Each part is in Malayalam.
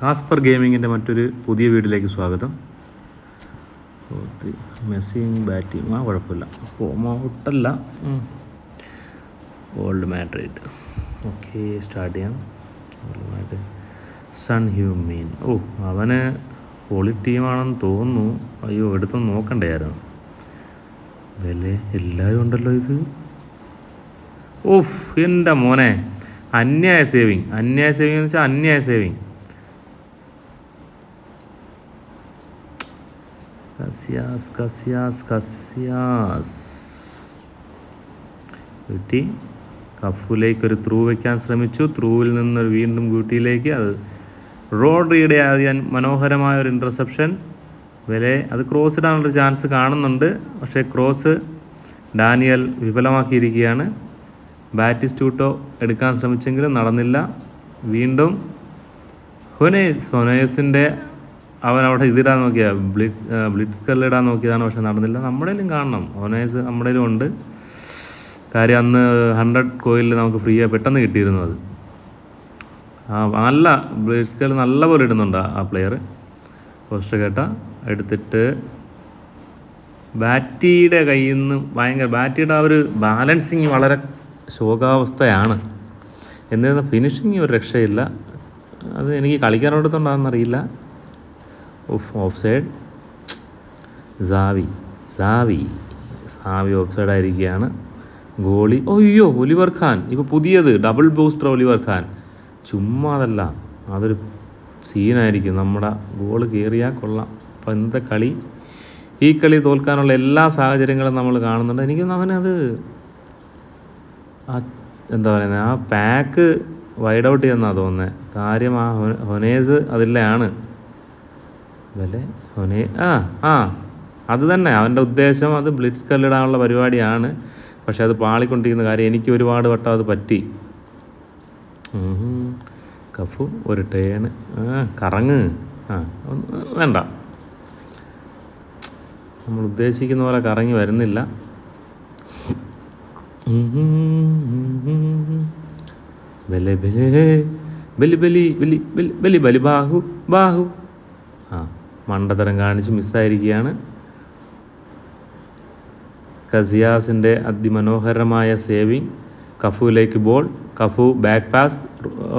കാസ്പർ ഗെയിമിങ്ങിന്റെ മറ്റൊരു പുതിയ വീഡിയോയിലേക്ക് സ്വാഗതം. മെസ്സിങ് ബാറ്റിങ് ആ കുഴപ്പമില്ല. ഫോം ഔട്ടല്ല ഓൾഡ് മാഡ്രിഡ് ഓക്കെ സ്റ്റാർട്ട് ചെയ്യാം. സൺ ഹ്യൂമീൻ ഓ അവന് പൊളി ടീമാണെന്ന് തോന്നുന്നു. അയ്യോ എടുത്തൊന്ന് നോക്കണ്ടായിരുന്നു വില എല്ലാവരും ഉണ്ടല്ലോ ഇത്. ഓഫ് എന്റെ മോനെ. അന്യായ സേവിങ് അന്യായ സേവിങ് എന്ന് വെച്ചാൽ അന്യായ സേവിങ് കസിയാസ് കസ്യാസ് കസ്യാസ് കൂട്ടി കഫുലേക്ക് ഒരു ത്രൂ വയ്ക്കാൻ ശ്രമിച്ചു. ത്രൂവിൽ നിന്ന് വീണ്ടും കൂട്ടിയിലേക്ക് അത് റോഡ്രിയുടെ ആദ്യം മനോഹരമായ ഒരു ഇന്റർസെപ്ഷൻ വരെ അത് ക്രോസ് ഇടാനുള്ള ചാൻസ് കാണുന്നുണ്ട്. പക്ഷേ ക്രോസ് ഡാനിയൽ വിഫലമാക്കിയിരിക്കുകയാണ്. ബാറ്റിസ്റ്റൂട്ടോ എടുക്കാൻ ശ്രമിച്ചെങ്കിലും നടന്നില്ല. വീണ്ടും ഹൊനേസ് ഹൊനേസിന്റെ അവൻ അവിടെ ഇതിടാൻ നോക്കിയ ബ്ലിറ്റ്സ് ബ്ലിറ്റ്സ് കല്ലിടാൻ നോക്കിയതാണ് പക്ഷെ നടന്നില്ല. നമ്മുടെയിലും കാണണം. ഓനേഴ്സ് നമ്മുടെയിലും ഉണ്ട്. കാര്യം അന്ന് ഹൺഡ്രഡ് കോയിലിൽ നമുക്ക് ഫ്രീ ആയി പെട്ടെന്ന് കിട്ടിയിരുന്നു അത്. ആ നല്ല ബ്ലിറ്റ്സ് കല്ല് നല്ലപോലെ ഇടുന്നുണ്ട് ആ പ്ലെയർ പോസ്റ്റർ കേട്ട എടുത്തിട്ട് ബാറ്റിയുടെ കയ്യിൽ നിന്ന് ഭയങ്കര ബാറ്റിയുടെ ആ ഒരു ബാലൻസിങ് വളരെ ശോകാവസ്ഥയാണ്. എന്നിരുന്ന ഫിനിഷിങ് ഒരു രക്ഷയില്ല. അത് എനിക്ക് കളിക്കാനോടത്തുണ്ടാകുന്നറിയില്ല off offside Xavi. Xavi. Xavi offside ആയിരിക്കുകയാണ്. ഗോളി. അയ്യോ ഒലിവർ ഖാൻ. ഇപ്പോൾ പുതിയത്. Double booster Oliver Khan. ചുമ്മാ അതല്ല അതൊരു സീനായിരിക്കും. നമ്മുടെ ഗോൾ കയറിയാൽ കൊള്ളാം. അപ്പോൾ ഇന്നത്തെ കളി. ഈ കളി തോൽക്കാനുള്ള എല്ലാ സാഹചര്യങ്ങളും നമ്മൾ കാണുന്നുണ്ട്. എനിക്ക് അവനത് ആ എന്താ പറയുന്നത് ആ പാക്ക് വൈഡ് ഔട്ട് ചെയ്യുന്നതാണ് തോന്നുന്നത് കാര്യം ആ ഹൊനേസ് അതിലാണ്. വില അവനെ ആ ആ അത് തന്നെ. അവന്റെ ഉദ്ദേശം അത് ബ്ലിറ്റ്സ് കല്ലിടാനുള്ള പരിപാടിയാണ്. പക്ഷെ അത് പാളിക്കൊണ്ടിരിക്കുന്ന കാര്യം എനിക്ക് ഒരുപാട് വട്ടം അത് പറ്റി. കഫു ഒരു ടേണ്. ആ കറങ്ങ്. ആ വേണ്ട. നമ്മൾ ഉദ്ദേശിക്കുന്ന പോലെ കറങ്ങി വരുന്നില്ല. ബലി ബലി ബലി ബലി ബലി ബലി ബാഹു ബാഹു. ആ. മണ്ടത്തരം കാണിച്ച് മിസ്സായിരിക്കുകയാണ്. കസിയാസിന്റെ അതിമനോഹരമായ സേവിങ്. കഫുവിലേക്ക് ball. Cafu back pass.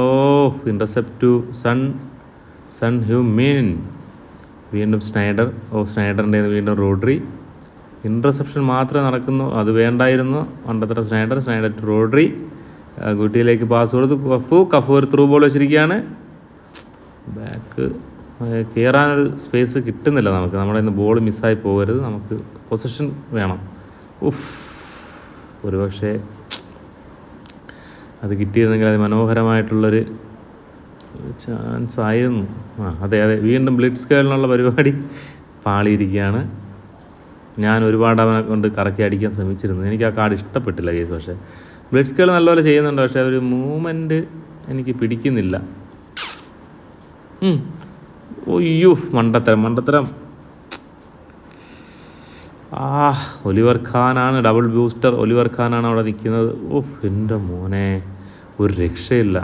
Oh intercept to Son Son ഹ്യൂ മീൻ. വീണ്ടും സ്നൈഡർ. ഓ സ്നൈഡറിന്റെ വീണ്ടും റോഡ്രി. ഇന്റർസെപ്ഷൻ മാത്രമേ നടക്കുന്നു. അത് വേണ്ടായിരുന്നു. മണ്ടത്തര സ്നൈഡർ സ്നൈഡർ ടു റോഡ്രി. ഗുട്ടിയിലേക്ക് പാസ് കൊടുത്ത്. കഫു കഫു ഒരു ത്രൂ ബോൾ വെച്ചിരിക്കുകയാണ്. ബാക്ക് കയറാനൊരു സ്പേസ് കിട്ടുന്നില്ല നമുക്ക്. നമ്മുടെ ഇന്ന് ബോൾ മിസ്സായി പോകരുത്. നമുക്ക് പൊസിഷൻ വേണം. ഉഫ്. ഒരുപക്ഷെ അത് കിട്ടിയിരുന്നെങ്കിൽ അത് മനോഹരമായിട്ടുള്ളൊരു ചാൻസ് ആയിരുന്നു. ആ അതെ അതെ. വീണ്ടും ബ്ലിറ്റ്സ് കേളിനുള്ള പരിപാടി പാളിയിരിക്കുകയാണ്. ഞാൻ ഒരുപാട് അവനെ കൊണ്ട് കറക്കി അടിക്കാൻ ശ്രമിച്ചിരുന്നു. എനിക്ക് ആ കാർഡ് ഇഷ്ടപ്പെട്ടില്ല കേസ്. പക്ഷേ ബ്ലിറ്റ്സ് കേൾ നല്ലപോലെ ചെയ്യുന്നുണ്ട്. പക്ഷേ ഒരു മൂവ്മെന്റ് എനിക്ക് പിടിക്കുന്നില്ല. ഒയ്യോ മണ്ടത്തരം മണ്ടത്തരം. ആ ഒലിവർ ഖാനാണ് ഡബിൾ ബൂസ്റ്റർ ഒലിവർ ഖാനാണ് അവിടെ നിൽക്കുന്നത്. ഓ എന്റെ മോനെ ഒരു രക്ഷയില്ല.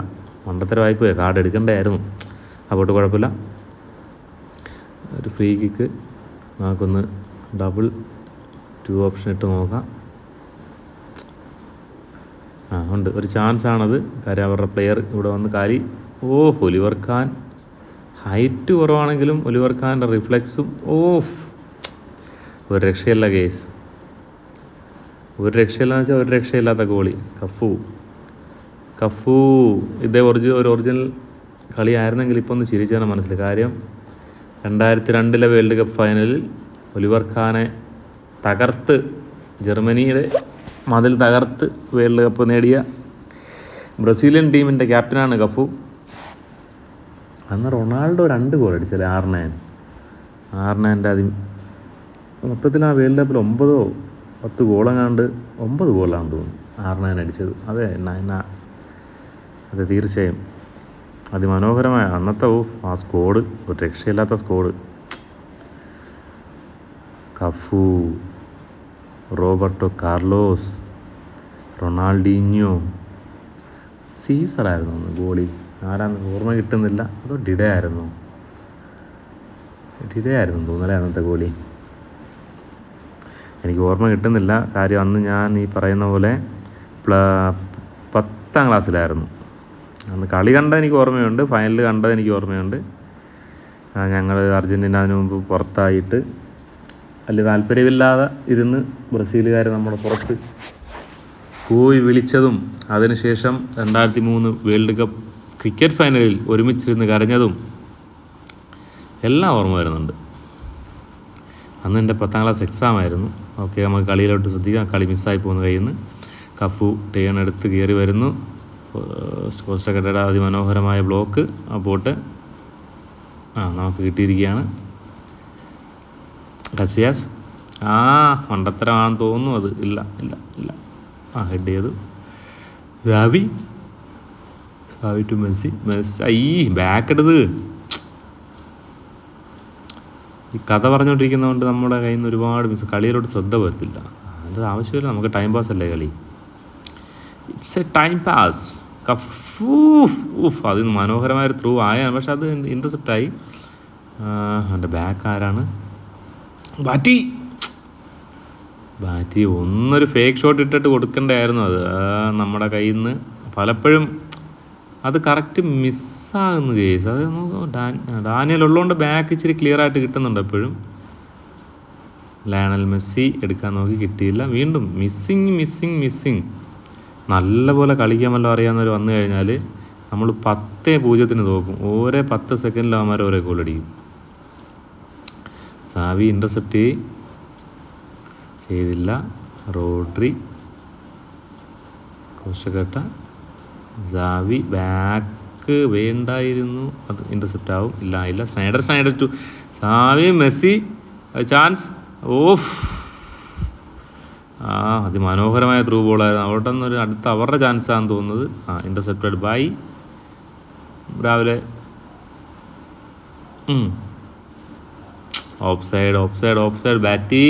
മണ്ടത്തരമായി പോയി കാർഡ് എടുക്കണ്ടായിരുന്നു. അപ്പോട്ട് കുഴപ്പമില്ല. ഒരു ഫ്രീ കിക്ക് നമുക്കൊന്ന് ഡബിൾ ടു ഓപ്ഷൻ ഇട്ട് നോക്കാം. ആ ഉണ്ട്. ഒരു ചാൻസ് ആണത്. കാര്യം അവരുടെ പ്ലെയർ ഇവിടെ വന്ന് കാലി. ഓ ഒലിവർ ഖാൻ. ഹൈറ്റ് കുറവാണെങ്കിലും ഒലിവർ ഖാന്റെ റിഫ്ലെക്സും ഓഫ്. ഒരു രക്ഷയല്ല കേസ് ഒരു രക്ഷയില്ലെന്ന് വെച്ചാൽ ഒരു രക്ഷയില്ലാത്ത ഗോളി. കഫു. കഫു. ഇതേ ഒറിജിനൽ ഒരു ഒറിജിനൽ കളിയായിരുന്നെങ്കിൽ ഇപ്പോൾ ഒന്ന് ചിരിച്ചാണ് മനസ്സിൽ കാര്യം രണ്ടായിരത്തി രണ്ടിലെ വേൾഡ് കപ്പ് ഫൈനലിൽ ഒലിവർ ഖാനെ തകർത്ത് ജർമ്മനിയുടെ മതിൽ തകർത്ത് വേൾഡ് കപ്പ് നേടിയ ബ്രസീലിയൻ ടീമിന്റെ ക്യാപ്റ്റനാണ് കഫു. അന്ന് റൊണാൾഡോ രണ്ട് ഗോൾ അടിച്ചല്ലേ ആർ നയൻ ആർ നയന്റെ അതി മൊത്തത്തിൽ ആ വേൾഡ് കപ്പിൽ ഒമ്പതോ പത്ത് ഗോളെങ്ങാണ്ട് ഒമ്പത് ഗോളാണെന്ന് തോന്നുന്നു ആർ നയൻ അടിച്ചത്. അതെ നയന അതെ തീർച്ചയായും. അതിമനോഹരമായ അന്നത്തെ ഓ ആ സ്കോഡ് ഒരു രക്ഷയില്ലാത്ത squad. Cafu Roberto Carlos Ronaldinho സീസറായിരുന്നു goalie. ആരാന്ന് ഓർമ്മ കിട്ടുന്നില്ല. അതോ ഡിഡേ ആയിരുന്നു ഡിഡേ ആയിരുന്നു തോന്നലേ അന്നത്തെ ഗോളി. എനിക്ക് ഓർമ്മ കിട്ടുന്നില്ല. കാര്യം അന്ന് ഞാൻ ഈ പറയുന്ന പോലെ പത്താം ക്ലാസ്സിലായിരുന്നു. അന്ന് കളി കണ്ടത് എനിക്ക് ഓർമ്മയുണ്ട്. ഫൈനൽ കണ്ടത് എനിക്ക് ഓർമ്മയുണ്ട്. ഞങ്ങൾ അർജന്റീന അതിന് മുമ്പ് പുറത്തായിട്ട് വലിയ താല്പര്യമില്ലാതെ ഇരുന്ന് ബ്രസീലുകാർ നമ്മുടെ പുറത്ത് പോയി വിളിച്ചതും അതിനുശേഷം രണ്ടായിരത്തി മൂന്ന് വേൾഡ് കപ്പ് ക്രിക്കറ്റ് ഫൈനലിൽ ഒരുമിച്ചിരുന്ന് കരഞ്ഞതും എല്ലാം ഓർമ്മ വരുന്നുണ്ട്. അന്ന് എന്റെ പത്താം ക്ലാസ് എക്സാം ആയിരുന്നു. ഓക്കെ നമുക്ക് കളിയിലോട്ട് ശ്രദ്ധിക്കാം. കളി മിസ്സായി പോകുന്ന കയ്യിൽ കഫു ടേൺ എടുത്ത് കയറി വരുന്നു. കോസ്റ്റക്കട്ടയുടെ അതിമനോഹരമായ ബ്ലോക്ക് ആ പോട്ട് ആ നമുക്ക് കിട്ടിയിരിക്കുകയാണ്. കസിയാസ്. ആ മണ്ടത്തരമാണെന്ന് തോന്നുന്നു അത്. ഇല്ല ഇല്ല ഇല്ല. ആ ഹെഡ് ചെയ്തു. Xavi Xavi to Messi Messi I back എടുത്ത് ഈ കഥ പറഞ്ഞുകൊണ്ടിരിക്കുന്നതുകൊണ്ട് നമ്മുടെ കയ്യിൽ നിന്ന് ഒരുപാട് മിസ് കളിയിലോട്ട് ശ്രദ്ധ വരത്തില്ല അത് ആവശ്യമില്ല നമുക്ക് ടൈം പാസ് അല്ലേ കളി? It's a time pass Cafu ഊഫ് അത് മനോഹരമായൊരു ത്രൂ ആയാണ്. പക്ഷെ അത് ഇന്റർസെപ്റ്റായി എന്റെ ബാക്ക് ആരാണ്? ബാറ്റി. ബാറ്റി ഒന്നൊരു ഫേക്ക് ഷോട്ട് ഇട്ടിട്ട് കൊടുക്കണ്ടായിരുന്നു അത്. നമ്മുടെ കയ്യിൽ നിന്ന് പലപ്പോഴും അത് കറക്റ്റ് മിസ്സാകുന്ന കേസ് അത് ഡാനിയൽ ഉള്ളതുകൊണ്ട് ബാക്ക് ഇച്ചിരി ക്ലിയർ ആയിട്ട് കിട്ടുന്നുണ്ട് എപ്പോഴും. ലയണൽ മെസ്സി എടുക്കാൻ നോക്കി കിട്ടിയില്ല. വീണ്ടും മിസ്സിങ് മിസ്സിങ് മിസ്സിങ് നല്ലപോലെ കളിക്കാൻ വല്ലതും അറിയാവുന്നവർ വന്നു കഴിഞ്ഞാൽ നമ്മൾ പത്തേ പൂജ്യത്തിന് തോക്കും. ഓരോ പത്ത് സെക്കൻഡിൽ അവന്മാർ ഓരോ ഗോൾ അടിക്കും. സാവി ഇന്റർസെപ്റ്റ് ചെയ്തില്ല. റോഡ്രി കോശക്കട്ട സാവി ബാക്ക് വേണ്ടായിരുന്നു. അത് ഇന്റർസെപ്റ്റ് ആവും. ഇല്ല ഇല്ല. Sneijder Sneijder to Xavi Messi chance off ആ അതിമനോഹരമായ ത്രൂ ബോളായിരുന്നു അവിടെ നിന്നൊരു അടുത്ത അവരുടെ ചാൻസാണെന്ന് തോന്നുന്നത്. ആ ഇന്റർസെപ്റ്റഡ് ബൈ രാവിലെ. Of side of side of side ബാറ്റി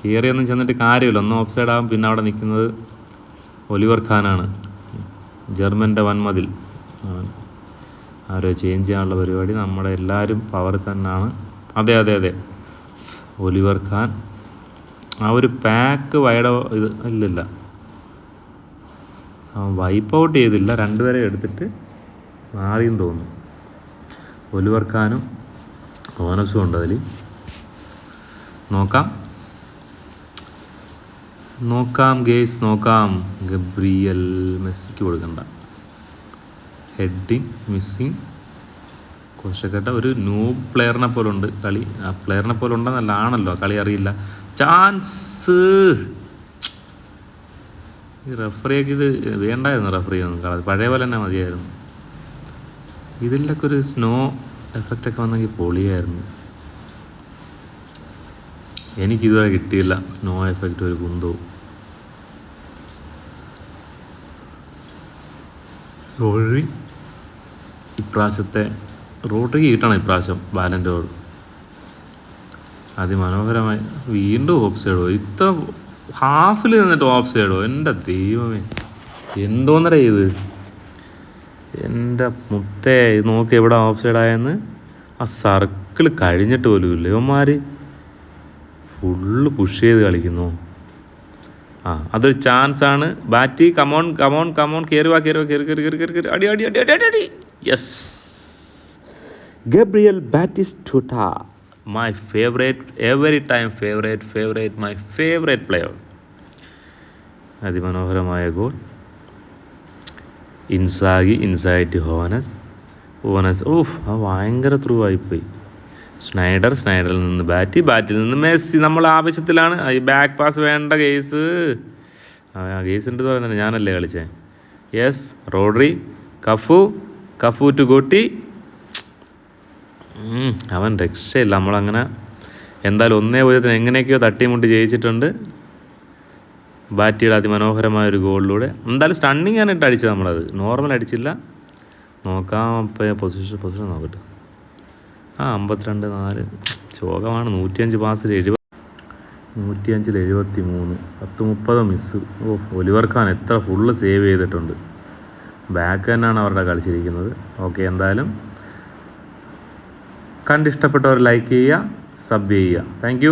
കയറിയൊന്നും ചെന്നിട്ട് കാര്യമില്ല. ഒന്ന് ഓഫ് സൈഡ് ആകും പിന്നെ അവിടെ നിൽക്കുന്നത് ഒലിവർ ഖാനാണ്. ജർമ്മന്റെ വൻമതിൽ. അവൻ ആരോ ചേഞ്ച് ചെയ്യാനുള്ള പരിപാടി. നമ്മുടെ എല്ലാവരും പവറിൽ തന്നെയാണ്. അതെ അതെ അതെ. Oliver Khan. ആ ഒരു പാക്ക് വൈഡ് ഇത് ഇല്ലില്ല. വൈപ്പ് ഔട്ട് ചെയ്തില്ല. രണ്ടുപേരെ എടുത്തിട്ട് മാറിയും തോന്നുന്നു. ഒലിവർ ഖാനും ഓനസും ഉണ്ട് അതിൽ നോക്കാം. നോക്കാം ഗേസ് നോക്കാം. ഗബ്രിയൽ മെസ്സിക്ക് കൊടുക്കണ്ട. Heading missing. കോശക്കട്ട ഒരു ന്യൂ പ്ലെയറിനെ പോലെ ഉണ്ട് കളി. ആ പ്ലെയറിനെ പോലെ ഉണ്ടെന്നല്ല ആണല്ലോ കളി അറിയില്ല. ചാൻസ്! ഈ റെഫറിയൊക്കെ ഇത് വേണ്ടായിരുന്നു റഫറി ഒന്നും. പഴയ പോലെ തന്നെ മതിയായിരുന്നു. ഇതിലൊക്കെ ഒരു സ്നോ എഫക്റ്റ് ഒക്കെ വന്നെങ്കിൽ പൊളിയായിരുന്നു. എനിക്കിതുവരെ കിട്ടിയില്ല സ്നോ എഫക്റ്റ് ഒരു കുന്തവും റോഡ്രി ഇപ്രാവശ്യത്തെ റോഡറി കിട്ടണം ഇപ്രാവശ്യം ബാലന്റോട് അതിമനോഹരമായി വീണ്ടും ഓഫ് സൈഡോ ഇത്ര ഹാഫിൽ നിന്നിട്ട് ഓഫ് സൈഡോ എന്റെ ദൈവമേ. എന്തോന്നര ഇത്? എന്റെ മുത്തേ നോക്കി എവിടെ ഓഫ് സൈഡായെന്ന് ആ സർക്കിൾ കഴിഞ്ഞിട്ട് പോലും ഇല്ല ഇവന്മാർ ഫുള്ള് പുഷ് ചെയ്ത് കളിക്കുന്നു. ആ അതൊരു ചാൻസ് ആണ്. ബാറ്റി കമോൺ കമോൺ കമോൺ കയറി വാ കയറി കയറി കയറി കയറി അടി അടി അടി അടി അടി അടി. Yes Gabriel ബാറ്റിസ് Batistuta. My favourite every time favourite favourite my favourite player അതിമനോഹരമായ ഗോൾ ഇൻസാഗി ഇൻസൈറ്റ് ഹോനസ് ഹോനസ് ഓഫ് ആ ഭയങ്കര ത്രൂ ആയിപ്പോയി. സ്നൈഡർ സ്നൈഡറിൽ നിന്ന് ബാറ്റ് ബാറ്റിൽ നിന്ന് മെസ്സി. നമ്മൾ ആവശ്യത്തിലാണ്. ഈ ബാക്ക് പാസ് വേണ്ട കേസ്. ആ കേസ് ഉണ്ട് പറയുന്നത് ഞാനല്ലേ കളിച്ചേ? Yes Rodri Cafu Cafu to Guti. അവൻ രക്ഷയില്ല. നമ്മളങ്ങനെ എന്തായാലും ഒന്നേ പൂജ്യത്തിന് എങ്ങനെയൊക്കെയോ തട്ടിമുട്ടി ജയിച്ചിട്ടുണ്ട്. ബാറ്റിയുടെ അതിമനോഹരമായ ഒരു ഗോളിലൂടെ. എന്തായാലും സ്റ്റണ്ണിങ് ആണ് ഇട്ട് അടിച്ചത് നമ്മളത്. നോർമൽ അടിച്ചില്ല. നോക്കാം ഇപ്പം പൊസിഷൻ പൊസിഷൻ നോക്കട്ടെ. ആ അമ്പത്തിരണ്ട് നാല്. ശോകമാണ് നൂറ്റിയഞ്ച് പാസിൽ എഴുപത് നൂറ്റിയഞ്ചിൽ എഴുപത്തി മൂന്ന് പത്ത് മുപ്പത് മിസ് ഓ ഒലിവർ ഖാൻ എത്ര ഫുള്ള് സേവ് ചെയ്തിട്ടുണ്ട്. ബാക്ക് തന്നെയാണ് അവരുടെ കളിച്ചിരിക്കുന്നത് ഓക്കെ എന്തായാലും കണ്ടിഷ്ടപ്പെട്ടവർ ലൈക്ക് ചെയ്യുക സബ് ചെയ്യുക. താങ്ക്